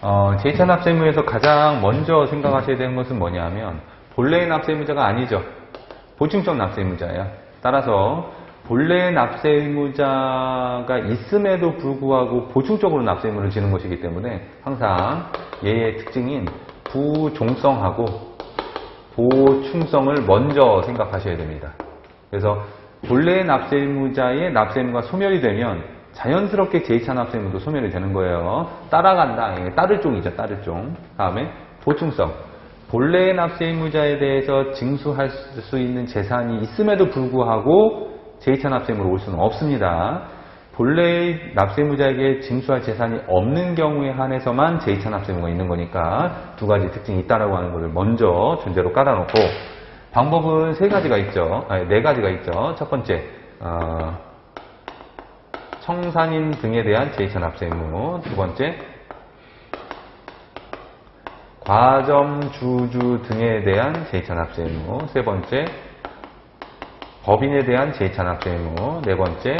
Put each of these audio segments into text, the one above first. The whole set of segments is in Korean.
제2차 납세의무에서 가장 먼저 생각하셔야 되는 것은 뭐냐면 본래의 납세의무자가 아니죠. 보충성 납세의무자예요. 따라서 본래의 납세의무자가 있음에도 불구하고 보충적으로 납세의무를 지는 것이기 때문에 항상 얘의 특징인 부종성하고 보충성을 먼저 생각하셔야 됩니다. 그래서 본래의 납세의무자의 납세의무가 소멸이 되면 자연스럽게 제2차 납세의무도 소멸이 되는 거예요. 따라간다. 예, 따를 종이죠. 따를 종. 다음에 보충성. 본래의 납세 의무자에 대해서 징수할 수 있는 재산이 있음에도 불구하고 제2차 납세의무로 올 수는 없습니다. 본래의 납세의무자에게 징수할 재산이 없는 경우에 한해서만 제2차 납세의무가 있는 거니까 두 가지 특징이 있다라고 하는 것을 먼저 전제로 깔아놓고 방법은 세 가지가 있죠. 아니, 네 가지가 있죠. 첫 번째, 어, 청산인 등에 대한 제2차 납세 의무. 두 번째, 과점 주주 등에 대한 제2차 납세 의무. 세 번째, 법인에 대한 제2차 납세 의무. 네 번째,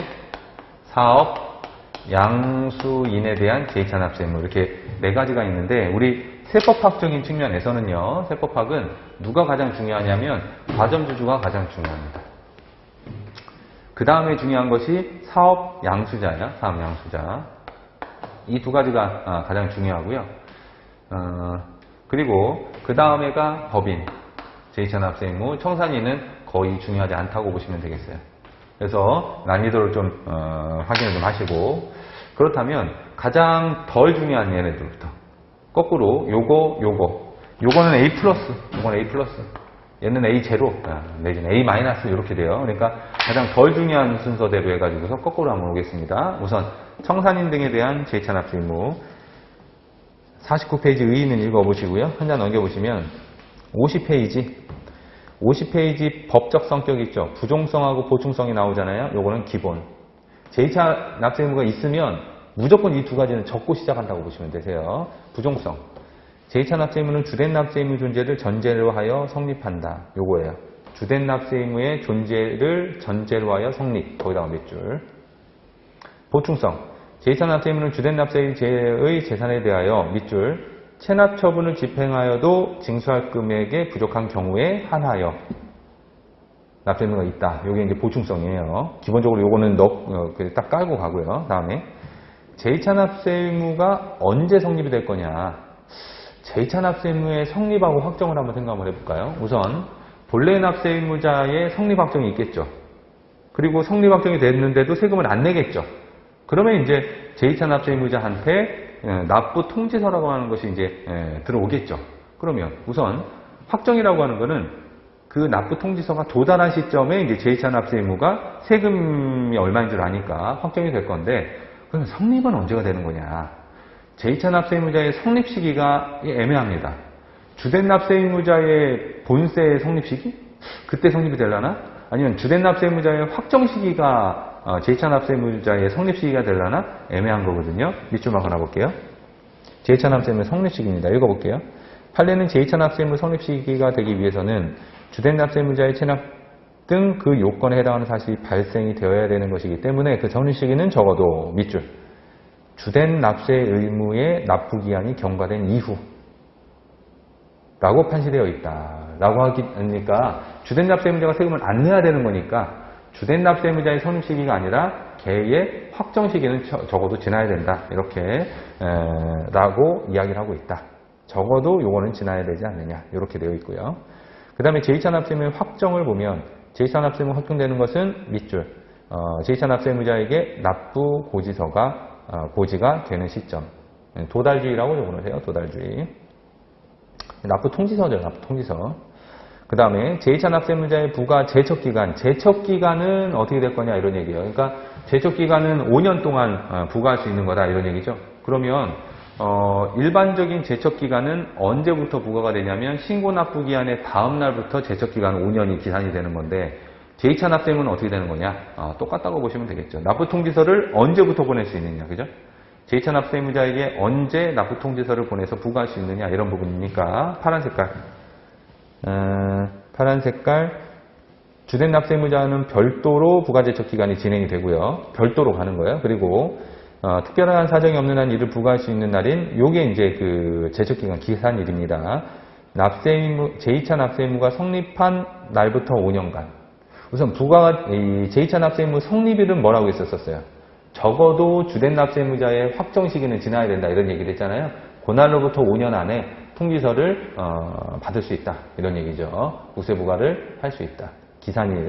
사업 양수인에 대한 제2차 납세 의무. 이렇게 네 가지가 있는데 우리 세법학적인 측면에서는요. 세법학은 누가 가장 중요하냐면 과점 주주가 가장 중요합니다. 그 다음에 중요한 것이 사업 양수자야, 사업 양수자. 이 두 가지가 아, 가장 중요하고요. 어, 그리고 그 다음에가 법인, 제2차 납세 의무, 청산인은 거의 중요하지 않다고 보시면 되겠어요. 그래서 난이도를 좀 어, 확인을 좀 하시고 그렇다면 가장 덜 중요한 얘네들부터 거꾸로 요거, 요거, 요거는 A 플러스, 요거는 A 플러스. 얘는 A 제로, 아, 내지는 A 마이너스 이렇게 돼요. 그러니까 가장 덜 중요한 순서대로 해가지고서 거꾸로 한번 오겠습니다. 우선 청산인 등에 대한 제2차 납세 의무 49페이지 의의는 읽어보시고요. 한장 넘겨보시면 50페이지 50페이지 법적 성격 있죠. 부종성하고 보충성이 나오잖아요. 요거는 기본. 제2차 납세 의무가 있으면 무조건 이 두 가지는 적고 시작한다고 보시면 되세요. 부종성. 제2차 납세 의무는 주된 납세 의무 존재를 전제로 하여 성립한다. 요거예요. 주된 납세 의무의 존재를 전제로 하여 성립. 거기다가 몇 줄. 보충성. 제2차 납세 의무는 주된 납세의 재산에 대하여 밑줄 체납 처분을 집행하여도 징수할 금액에 부족한 경우에 한하여 납세 의무가 있다. 요게 이제 보충성이에요. 기본적으로 요거는 넣, 어, 그딱 깔고 가고요. 다음에 제2차 납세 의무가 언제 성립이 될 거냐. 제2차 납세 의무의 성립하고 확정을 한번 생각을 해볼까요? 우선 본래 납세 의무자의 성립 확정이 있겠죠. 그리고 성립 확정이 됐는데도 세금을 안 내겠죠. 그러면 이제 제2차 납세 의무자한테 예, 납부 통지서라고 하는 것이 이제 예, 들어오겠죠. 그러면 우선 확정이라고 하는 거는 그 납부 통지서가 도달한 시점에 이제 제2차 납세 의무가 세금이 얼마인 줄 아니까 확정이 될 건데 그러면 성립은 언제가 되는 거냐? 제2차 납세 의무자의 성립 시기가 애매합니다. 주된 납세 의무자의 본세 성립 시기? 그때 성립이 되려나? 아니면 주된 납세 의무자의 확정 시기가 어, 제2차 납세 의무자의 성립 시기가 되려나? 애매한 거거든요. 밑줄만 하나 볼게요. 제2차 납세 의무 성립 시기입니다. 읽어볼게요. 판례는 제2차 납세 의무 성립 시기가 되기 위해서는 주된 납세 의무자의 체납 등 그 요건에 해당하는 사실이 발생이 되어야 되는 것이기 때문에 그 성립 시기는 적어도 밑줄 주된 납세 의무의 납부 기한이 경과된 이후 라고 판시되어 있다. 라고 하니까 주된 납세 의무자가 세금을 안 내야 되는 거니까 주된 납세 의무자의 성립 시기가 아니라 개의 확정 시기는 저- 적어도 지나야 된다. 이렇게 에, 라고 이야기를 하고 있다. 적어도 요거는 지나야 되지 않느냐. 이렇게 되어 있고요. 그 다음에 제2차 납세 의무의 확정을 보면 제2차 납세 의무 확정되는 것은 밑줄 어, 제2차 납세 의무자에게 납부 고지서가 어, 고지가 되는 시점 도달주의라고 적어놓으세요. 도달주의 납부 통지서죠. 납부 통지서 그 다음에 제2차 납세의무자의 부가 제척기간, 제척기간은 어떻게 될 거냐 이런 얘기예요. 그러니까 제척기간은 5년 동안 어, 부과할 수 있는 거다 이런 얘기죠. 그러면 어, 일반적인 제척기간은 언제부터 부과가 되냐면 신고 납부 기한의 다음 날부터 제척기간 5년이 기산이 되는 건데 제2차 납세의무는 어떻게 되는 거냐? 어, 똑같다고 보시면 되겠죠. 납부 통지서를 언제부터 보낼 수 있느냐, 그죠? 제2차 납세의무자에게 언제 납부 통지서를 보내서 부과할 수 있느냐 이런 부분이니까 파란 색깔 어, 파란 색깔 주된 납세의무자는 별도로 부가제척 기간이 진행이 되고요. 별도로 가는 거예요. 그리고 어, 특별한 사정이 없는 한 이를 부과할 수 있는 날인 요게 이제 그 제척 기간 기산일입니다. 납세 의무 제2차 납세 의무가 성립한 날부터 5년간 우선 부가 이 제2차 납세 의무 성립일은 뭐라고 했었었어요? 적어도 주된 납세 의무자의 확정 시기는 지나야 된다 이런 얘기를 했잖아요. 그날로부터 5년 안에 통지서를 어, 받을 수 있다 이런 얘기죠. 국세 부과를 할 수 있다. 기산일